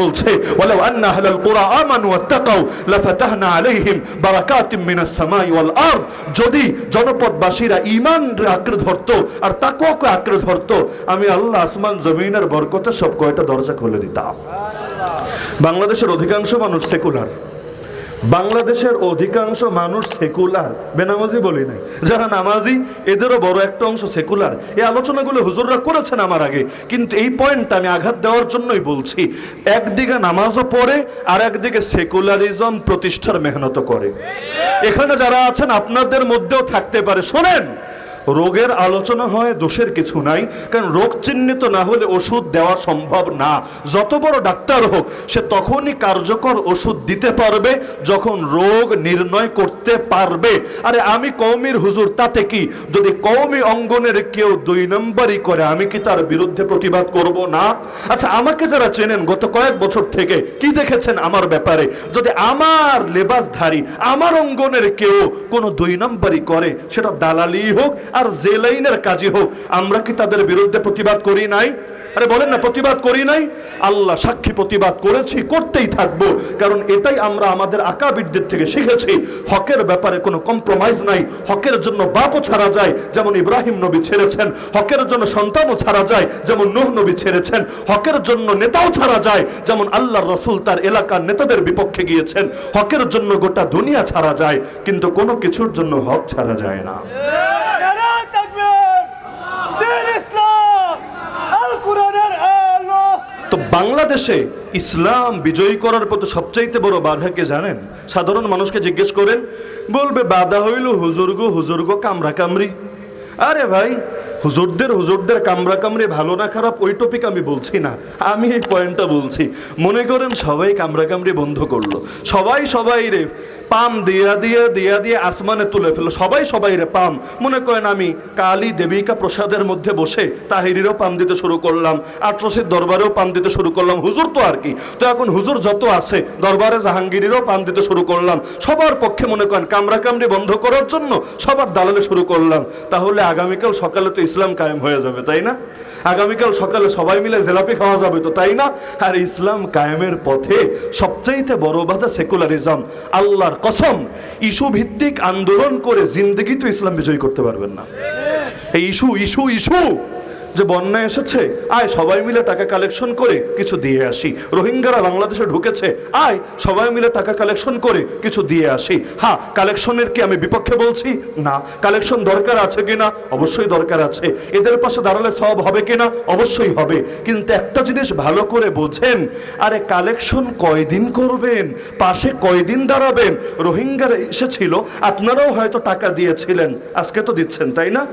বলছে, ওয়ালাউ আন্না যদি জনপদবাসীরা আঁকড়ে ধরতো আর তাকওয়াকে আঁকড়ে ধরতো, আমি আল্লাহ আসমান জমিনের বরকতে সব কয়টা দরজা খুলে দিতাম। বাংলাদেশের অধিকাংশ মানুষ সেকুলার। বাংলাদেশের অধিকাংশ মানুষ সেকুলার। বেনামাজি বলি নাই। যারা নামাজি, এদেরও বড় একটা অংশ সেকুলার। এই আলোচনাগুলো হুজুররা করেছেন আমার আগে। কিন্তু এই পয়েন্টটা আমি আঘাত দেওয়ার জন্যই বলছি, একদিকে নামাজও পড়ে আর একদিকে সেকুলারিজম প্রতিষ্ঠার মেহনত করে। এখানে যারা আছেন, আপনাদের মধ্যেও থাকতে পারে। শোনেন রোগের আলোচনা হয়, দোষের কিছু নাই। কারণ রোগ চিহ্নিত না হলে ওষুধ দেওয়া সম্ভব না। যত বড় ডাক্তার হোক, সে তখনই কার্যকর ওষুধ দিতে পারবে যখন রোগ নির্ণয় করতে পারবে। আরে আমি কৌমির হুজুর, তাতে কি? যদি কৌমি অঙ্গনের কেউ দুই নম্বরই করে, আমি কি তার বিরুদ্ধে প্রতিবাদ করব না? আচ্ছা আমাকে যারা চেনেন, গত কয়েক বছর থেকে কি দেখেছেন আমার ব্যাপারে? যদি আমার লেবাসধারী, আমার অঙ্গনের কেউ কোনো দুই নম্বরই করে, সেটা দালালি হোক আর জেলাইনের কাজই হোক, আমরা কি তাদের বিরুদ্ধে প্রতিবাদ করি নাই? আরে বলেন না, প্রতিবাদ করি নাই? আল্লাহ সাক্ষী প্রতিবাদ করেছি, করতেই থাকব। কারণ এটাই আমরা আমাদের আকাবিদদের থেকে শিখেছি। হকের ব্যাপারে কোনো কম্প্রোমাইজ নাই। হকের জন্য বাপও ছাড়া যায়, যেমন ইব্রাহিম নবী ছেড়েছেন। হকের জন্য সন্তানও ছাড়া যায়, যেমন নূহ নবী ছেড়েছেন। হকের জন্য নেতাও ছাড়া যায়, যেমন আল্লাহর রসুল তার এলাকার নেতাদের বিপক্ষে গিয়েছেন। হকের জন্য গোটা দুনিয়া ছাড়া যায়, কিন্তু কোনো কিছুর জন্য হক ছাড়া যায় না। বাংলাদেশে ইসলাম বিজয়ী করার পথে সবচাইতে বড় বাধাকে জানেন? সাধারণ মানুষকে জিজ্ঞেস করেন, বলবে, বাধা হইল হুজুর্গ হুজুর্গ কামরা কামরি আরে ভাই হুজুরদের হুজুরদের কামরা কামড়ে ভালো না খারাপ, ওই টপিক আমি বলছি না। আমি এই পয়েন্টটা বলছি। মনে করেন সবাই কামরা কামড়ে বন্ধ করল। সবাই সবাই রে পাম দিয়া দিয়ে দিয়া দিয়ে আসমানে তুলে ফেলল। সবাই সবাই রে পাম। মনে করেন আমি কালী দেবিকা প্রসাদের মধ্যে বসে তাহিরিরও পাম দিতে শুরু করলাম, আটরসির দরবারেও পাম দিতে শুরু করলাম। হুজুর তো আর কি? তো এখন হুজুর যত আছে, দরবারে জাহাঙ্গীরেরও পাম দিতে শুরু করলাম। সবার পক্ষে মনে করেন কামরা কামড়ে বন্ধ করার জন্য সবার দালালে শুরু করলাম। তাহলে আগামীকাল সকালে তো ইসলাম কায়েম হয়ে যাবে, তাই না? আগামীকাল সকালে সবাই মিলে জেলাপি খাওয়া যাবে তো, তাই না? আর ইসলাম কায়েমের পথে সবচাইতে বড় বাধা সেকুলারিজম, আল্লাহর কসম ইস্যু ভিত্তিক আন্দোলন করে জিন্দগি তো ইসলাম বিজয়ী করতে পারবেন না। এই ইস্যু ইস্যু ইস্যু। যে বন্যা এসেছে, আয় সবাই মিলে টাকা কালেকশন করে কিছু দিয়ে আসি। রোহিঙ্গারা বাংলাদেশে ঢুকেছে, আয় সবাই মিলে টাকা কালেকশন করে কিছু দিয়ে আসি। হ্যাঁ কালেকশনের কি আমি বিপক্ষে বলছি? না। কালেকশন দরকার আছে কিনা? অবশ্যই দরকার আছে। এদের পাশে দাঁড়ালে সব হবে কিনা? অবশ্যই হবে। কিন্তু একটা জিনিস ভালো করে বোঝেন, আরে কালেকশন কয়দিন করবেন? পাশে কয়দিন দাঁড়াবেন? রোহিঙ্গারা এসেছিল, আপনারাও হয়তো টাকা দিয়েছিলেন, আজকে তো দিচ্ছেন, তাই না?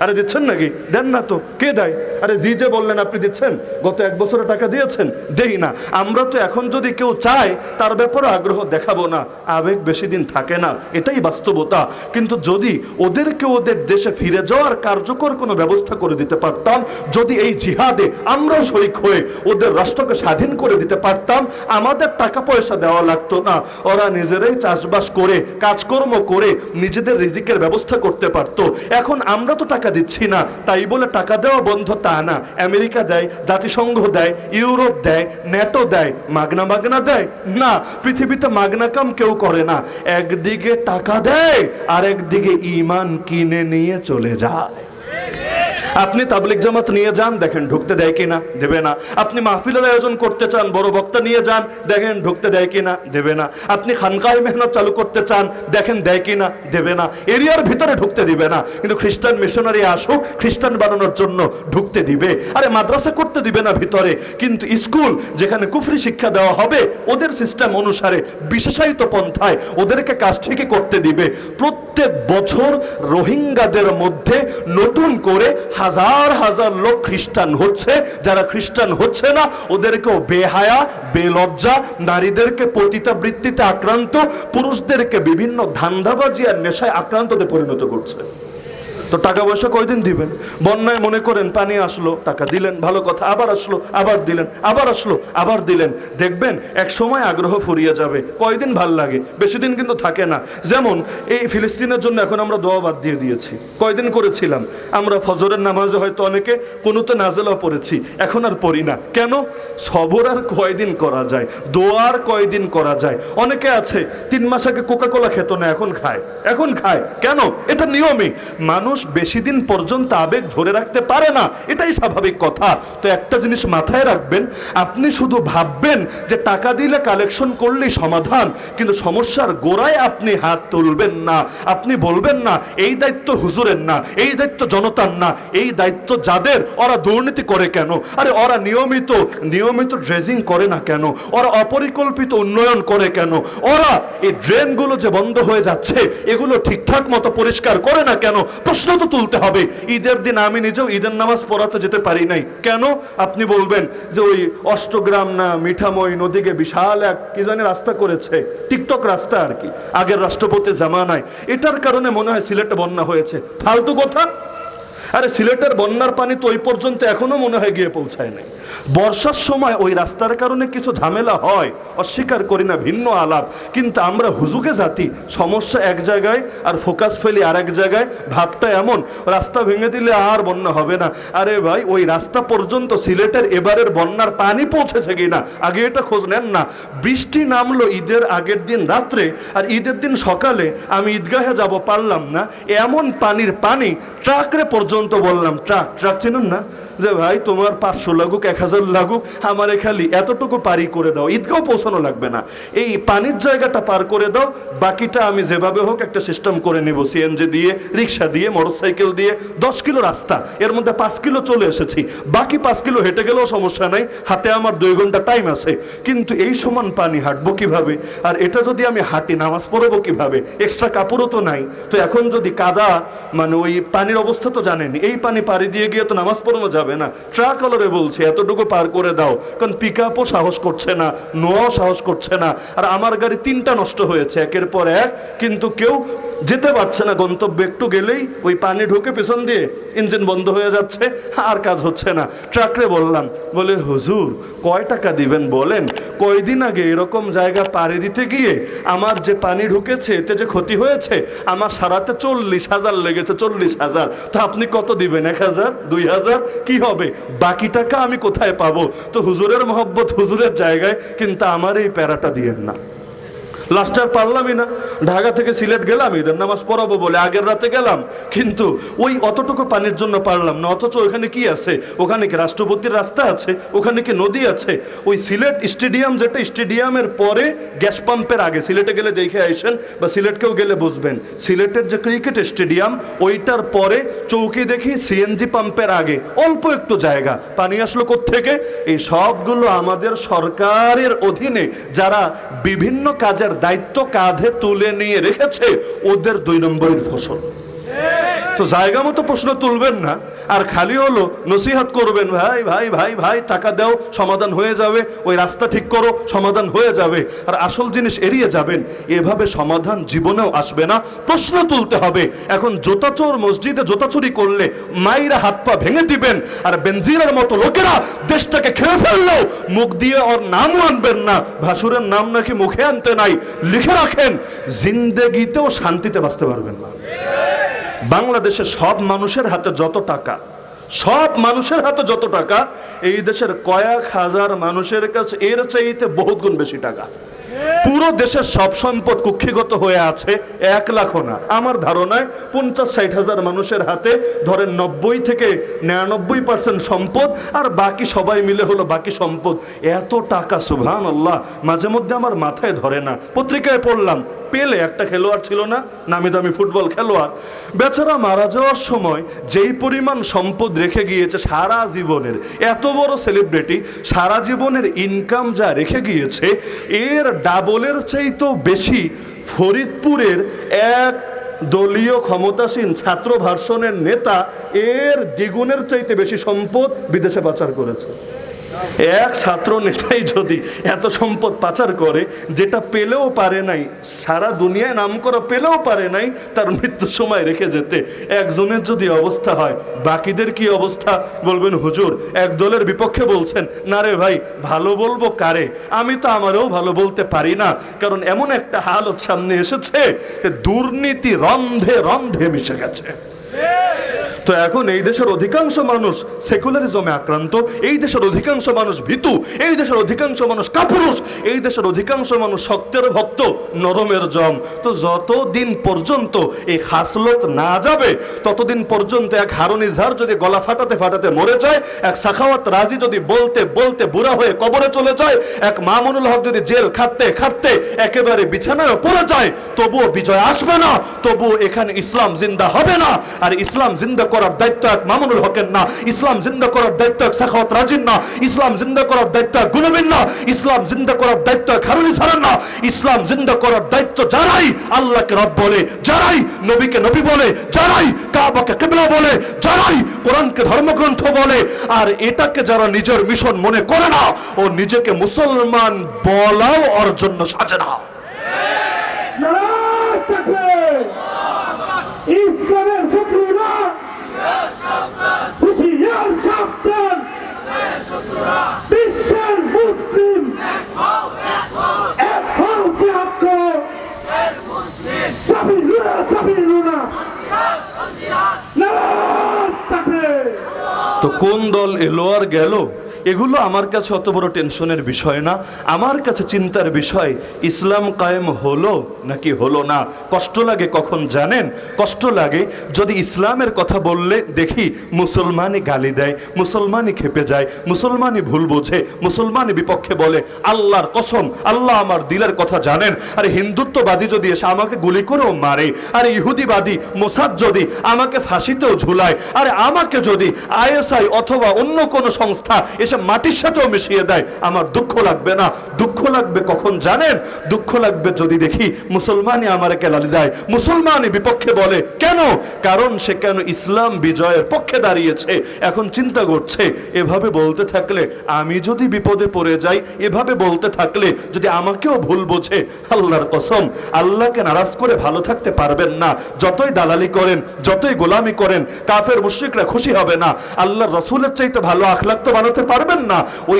আরে দিচ্ছেন নাকি? দেন না তো, কে দেয়? আরে জি যে বললেন, আপনি দিচ্ছেন? গত এক বছরে টাকা দিয়েছেন? দেই না। আমরা তো এখন যদি কেউ চায়, তার ব্যাপারে আগ্রহ দেখাবো না। আবেগ বেশি দিন থাকে না। এটাই বাস্তবতা। কিন্তু যদি ওদেরকে ওদের দেশে ফিরে যাওয়ার কার্যকর কোনো ব্যবস্থা করে দিতে পারতাম, যদি এই জিহাদে আমরাও শরিক হয়ে ওদের রাষ্ট্রকে স্বাধীন করে দিতে পারতাম, আমাদের টাকা পয়সা দেওয়া লাগতো না। ওরা নিজেরাই চাষবাস করে, কাজকর্ম করে নিজেদের রিজিকের ব্যবস্থা করতে পারতো। এখন আমরা তো টাকা দিচ্ছি না, তাই বলে টাকা দেওয়া বন্ধ তা না। আমেরিকা দেয়, জাতিসংঘ দেয়, ইউরোপ দেয়, ন্যাটো দেয়, মাগনা মাগনা দেয়। না, পৃথিবীতে মাগনা কাম কেউ করে না। একদিকে টাকা দেয় আর একদিকে ইমান কিনে নিয়ে চলে যায়। আপনি তাবলিক জামাত নিয়ে যান, দেখেন ঢুকতে দেয় কিনা, দেবে না। আপনি মাহফিলের আয়োজন করতে চান, বড় বক্তা নিয়ে যান, দেখেন ঢুকতে দেয় কিনা, দেবে না। আপনি খানকায় মেহনত চালু করতে চান, দেখেন দেয় কিনা, দেবে না। এরিয়ার ভিতরে ঢুকতে দিবে না, কিন্তু খ্রিস্টান মিশনারি আসুক, খ্রিস্টান বানানোর জন্য ঢুকতে দিবে। আরে মাদ্রাসা করতে দিবে না ভিতরে, কিন্তু স্কুল যেখানে কুফরি শিক্ষা দেওয়া হবে, ওদের সিস্টেম অনুসারে বিশেষায়িত পন্থায় ওদেরকে কাজ ঠিকই করতে দিবে। প্রত্যেক বছর রোহিঙ্গাদের মধ্যে নতুন করে হাজার হাজার হাজার লোক খ্রিস্টান হচ্ছে, যারা খ্রিস্টান হচ্ছে না, ওদেরকেও বেহায়া, বেলজ্জা, নারীদেরকে পতিতাবৃত্তিতে আক্রান্ত, পুরুষদেরকে বিভিন্ন ধান্দাবাজি আর নেশায় আক্রান্ততে পরিণত করছে। তো টাকা পয়সা কয়দিন দিবেন? বন্যায় মনে করেন পানি আসলো, টাকা দিলেন, ভালো কথা, আবার আসলো, আবার দিলেন, আবার আসলো, আবার দিলেন। দেখবেন, এক সময় আগ্রহ ফুরিয়ে যাবে, কয়দিন ভালো লাগে, বেশি দিন কিন্তু থাকে না। যেমন, এই ফিলিস্তিনের জন্য এখন আমরা দোয়া বাদ দিয়ে দিয়েছি। কয়দিন করেছিলাম? আমরা ফজরের নামাজে হয়তো অনেকে কোনোতে নাজেলাও পড়েছি, এখন আর পড়ি না। কেন? সবর আর কয়দিন করা যায় দোয়ার কয়দিন করা যায়। অনেকে আছে, তিন মাস আগে কোকা কোলা খেত না, এখন খায়। এখন খায়। কেন? এটা নিয়মই। মানুষ বেশি দিন পর্যন্ত আবেগ ধরে রাখতে পারে না, এটাই স্বাভাবিক কথা। তো একটা জিনিস মাথায় রাখবেন, আপনি শুধু ভাববেন যে টাকা দিলে কালেকশন করলেই সমাধান, কিন্তু সমস্যার গোড়ায় আপনি হাত তুলবেন না। আপনি বলবেন না, এই দায়িত্ব হুজুরের না, এই দায়িত্ব জনতার না, এই দায়িত্ব যাদের, ওরা দুর্নীতি করে কেন? আরে ওরা নিয়মিত নিয়মিত ড্রেজিং করে না কেন? ওরা অপরিকল্পিত উন্নয়ন করে কেন? ওরা এই ড্রেনগুলো যে বন্ধ হয়ে যাচ্ছে, এগুলো ঠিকঠাক মতো পরিষ্কার করে না কেন? প্রশ্ন তো তুলতে হবে। ঈদের দিন আমি নিজেও ঈদের নামাজ পড়াতে যেতে পারি নাই। কেন? আপনি বলবেন যে ওই অষ্টগ্রাম না মিঠাময় নদীকে বিশাল এক কি জানি রাস্তা করেছে। টিকটক রাস্তা আর কি। আগের রাষ্ট্রপতি জামানায়। এটার কারণে মনে হয় সিলেটে বন্যা হয়েছে। ফালতু কথা? আরে সিলেটের বন্যার পানি তো ওই পর্যন্ত এখনও মনে হয় গিয়ে পৌঁছায় নাই। বর্ষার সময় ওই রাস্তার কারণে কিছু ঝামেলা হয়, অস্বীকার করি না, ভিন্ন আলাপ। কিন্তু আমরা হুজুকে জাতি, সমস্যা এক জায়গায় আর ফোকাস ফেলি আর এক জায়গায়, ভাবটা এমন, রাস্তা ভেঙে দিলে আর বন্যা হবে না। আরে ভাই, ওই রাস্তা পর্যন্ত সিলেটের এবারের বন্যার পানি পৌঁছেছে কিনা, আগে এটা খোঁজ নেন না। বৃষ্টি নামলো ঈদের আগের দিন রাত্রে, আর ঈদের দিন সকালে আমি ঈদগাহে যাব পারলাম না, এমন পানির পানি, ট্রাকরে পর্যন্ত বললাম, ট্রাক ট্রাক চিনুন না? যে ভাই, তোমার পাঁচশো লাগুক এক হাজার লাগুক, আমারে খালি এতটুকু পারি করে দাও, ঈদগাঁও পৌঁছানো লাগবে না। এই পানির জায়গাটা পার করে দাও, বাকিটা আমি যেভাবে হোক একটা সিস্টেম করে নেব সিএনজি দিয়ে, রিক্সা দিয়ে মোটরসাইকেল দিয়ে, দশ কিলো রাস্তা, এর মধ্যে পাঁচ কিলো চলে এসেছি। বাকি পাঁচ কিলো হেঁটে গেলেও সমস্যা নাই, হাতে আমার দুই ঘণ্টা টাইম আছে। কিন্তু এই সমান পানি হাঁটবো কীভাবে? আর এটা যদি আমি হাঁটি, নামাজ পড়ব কীভাবে? এক্সট্রা কাপড়ও তো নাই। তো এখন যদি কাদা মানে ওই পানির অবস্থা তো জানেন এই পানি পাড়ি দিয়ে গিয়ে তো নামাজ পড়ানো যাবে না। ট্রাক অলরে বলছে, এতটুকু পার করে দাও। কারণ পিক আপও সাহস করছে না, নোয়াও সাহস করছে না। আর আমার গাড়ি তিনটা নষ্ট হয়েছে, একের পর এক। কিন্তু কেউ যেতে পারছে না, গন্তব্যে একটু গেলেই ওই পানি ঢুকে পেছন দিয়ে ইঞ্জিন বন্ধ হয়ে যাচ্ছে, আর কাজ হচ্ছে না। ট্রাকরে বললাম, বলে, হুজুর, কয় টাকা দিবেন বলেন? কয়দিন আগে এরকম জায়গা পাড়ি দিতে গিয়ে আমার যে পানি ঢুকেছে, এতে যে ক্ষতি হয়েছে, আমার সারাতে চল্লিশ হাজার লেগেছে, চল্লিশ হাজার। তা আপনি কত দিবেন, এক হাজার, দুই হাজার? কি হবে? বাকি টাকা আমি কোথায় পাবো? তো হুজুরের মহব্বত হুজুরের জায়গায়, কিন্তু আমার এই প্যারাটা দিয়েন না। লাস্টে আর পারলামই না। ঢাকা থেকে সিলেট গেলাম, ঈদের নামাজ পড়াবো বলে আগের রাতে গেলাম। কিন্তু ওই অতটুকু পানির জন্য পারলাম না। অথচ ওখানে কি আছে? ওখানে কি রাষ্ট্রপতির রাস্তা আছে? ওখানে কি নদী আছে? ওই সিলেট স্টেডিয়াম যেটা, স্টেডিয়ামের পরে গ্যাস পাম্পের আগে। সিলেটে গেলে দেখে আসেন বা সিলেটকেও গেলে বুঝবেন। সিলেটের যে ক্রিকেট স্টেডিয়াম, ওইটার পরে চৌকি দেখি সিএনজি পাম্পের আগে। অল্প একটু জায়গা। পানি আসলো থেকে এই সবগুলো আমাদের সরকারের অধীনে। যারা বিভিন্ন কাজের দায়িত্ব কাঁধে তুলে নিয়ে রেখেছে ওদের দুই নম্বরের ফসল। তো জায়গা মতো প্রশ্ন তুলবেন না। আর খালি হলো নসিহাত করবেন, ভাই ভাই ভাই ভাই, টাকা দাও, সমাধান হয়ে যাবে, ওই রাস্তা ঠিক করো, সমাধান হয়ে যাবে। আর আসল জিনিস এড়িয়ে যাবেন। এভাবে সমাধান জীবনেও আসবে না। প্রশ্ন তুলতে হবে, এখন জোতাচোর মসজিদে জোতাচুরি করলে মাইরা হাত পা ভেঙে দিবেন, আর বেনজিরের মতো লোকেরা দেশটাকে খেয়ে ফেললেও মুখ দিয়ে ওর নামও আনবেন না। ভাসুরের নাম নাকি মুখে আনতে নাই, লিখে রাখেন, জিন্দেগিতেও শান্তিতে বাঁচতে পারবেন না। বাংলাদেশের সব মানুষের হাতে যত টাকা, সব মানুষের হাতে যত টাকা, এই দেশের কয়েক হাজার মানুষের কাছে এর চাইতে বহুত গুণ বেশি টাকা। পুরো দেশের সব সম্পদ কুক্ষিগত হয়ে আছে এক লাখও না। আমার ধারণায় পঞ্চাশ ষাট হাজার মানুষের হাতে ধরেন নব্বই থেকে নিরানব্বই পার্সেন্ট সম্পদ, আর বাকি সবাই মিলে হলো বাকি সম্পদ। এত টাকা সুভান আল্লাহ মাঝে মধ্যে আমার মাথায় ধরে না। পত্রিকায় পড়লাম পেলে একটা খেলোয়াড় ছিল না নামি দামি ফুটবল খেলোয়াড়। বেচারা মারা যাওয়ার সময় যেই পরিমাণ সম্পদ রেখে গিয়েছে সারা জীবনের, এত বড় সেলিব্রিটি সারা জীবনের ইনকাম যা রেখে গিয়েছে, এর ডাবলের চাইতেও বেশি ফরিদপুরের এক দলীয় ক্ষমতাসীন ছাত্র ভার্সনের নেতা, এর দ্বিগুণের চাইতে বেশি সম্পদ বিদেশে পাচার করেছে। এক ছাত্র নেতাই যদি এত সম্পদ পাচার করে, যেটা পেলেও পারে নাই, সারা দুনিয়ায় নাম করা পেলেও পারে নাই, তার মৃত্যুর সময় রেখে যেতে। একজনের যদি অবস্থা হয়, বাকিদের কি অবস্থা? বলবেন, হুজুর, এক দলের বিপক্ষে বলছেন, না রে ভাই, ভালো বলব কারে? আমি তো আমারও ভালো বলতে পারি না। কারণ এমন একটা হালত সামনে এসেছে, দুর্নীতি রন্ধে রন্ধে মিশে গেছে। তো এখন এই দেশের অধিকাংশ মানুষ সেকুলারিজমে আক্রান্ত, এই দেশের অধিকাংশ মানুষ ভীতু, এই দেশের অধিকাংশ মানুষ কাপুরুষ, এই দেশের অধিকাংশ মানুষ শক্তের ভক্ত, নরমের জম। তো যতদিন পর্যন্ত এই হাসলত না যাবে, ততদিন পর্যন্ত এক হারুন ইজহার যদি গলা ফাটাতে ফাটাতে মরে যায়, এক সাখাওয়াত রাজি যদি বলতে বলতে বুড়া হয়ে কবরে চলে যায়, এক মামুনুল হক যদি জেল খাটতে খাটতে একেবারে বিছানায় পড়ে যায়, তবুও বিজয় আসবে না, তবুও এখানে ইসলাম জিন্দা হবে না। আর ইসলাম জিন্দা করার দায়িত্ব এক মামুনুল হকের না। ইসলাম জিন্দা করার দায়িত্ব এক সাখাওয়াত রাজির না। ইসলাম জিন্দা করার দায়িত্ব এক গুনবিন না। ইসলাম জিন্দা করার দায়িত্ব এক হারুন ইজহারের না। ইসলাম জিন্দা করার দায়িত্ব যারাই আল্লাহকে রব বলে, যারাই নবীকে নবী বলে, যারাই কাবাকে কিবলা বলে, যারাই কোরআনকে ধর্মগ্রন্থ বলে। আর এটাকে যারা নিজের মিশন মনে করে না, ও নিজেকে মুসলমান বলাও ওর সাজে না নারায়ণ তাকবীর ইসলামের শত্রুরা হুশিয়ার সাবধান বিশ্বের মুসলিম এক হও জিহাদ করো তো কোন দল এলো আর গেল? এগুলো আমার কাছে অত বড় টেনশনের বিষয় না। আমার কাছে চিন্তার বিষয়, ইসলাম কায়েম হলো নাকি হলো না? কষ্ট লাগে কখন জানেন? কষ্ট লাগে যদি ইসলামের কথা বললে দেখি মুসলমানই গালি দেয়, মুসলমানই খেপে যায়, মুসলমানই ভুল বোঝে, মুসলমানই বিপক্ষে বলে, আল্লাহর কসম, আল্লাহ আমার দিলের কথা জানেন। আরে হিন্দুত্ববাদী যদি এসে আমাকে গুলি করেও মারে, আর ইহুদিবাদী, মোসাদ যদি আমাকে ফাঁসিতেও ঝুলায়, আর আমাকে যদি আইএসআই অথবা অন্য কোনো সংস্থা এসে মাটির সাথেও মিশিয়ে দেয়। আমার দুঃখ লাগবে না। দুঃখ লাগবে কখন জানেন? দুঃখ লাগবে যদি দেখি মুসলমানই আমার কেলালি দেয়। মুসলমানই বিপক্ষে বলে। কেন? কারণ সে কেন ইসলাম বিজয়ের পক্ষে দাঁড়িয়েছে। এখন চিন্তা করছে, এভাবে বলতে থাকলে আমি যদি বিপদে পড়ে যাই, এভাবে বলতে থাকলে যদি আমাকেও ভুল বোঝে, আল্লাহর কসম, আল্লাহকে নারাজ করে ভালো থাকতে পারবেন না। যতই দালালি করেন, যতই গোলামি করেন, কাফের, মুশ্রিকরা খুশি হবে না। আল্লাহর রসুলের চাইতে ভালো আখলাক তো বানাতে পারবেন না ওই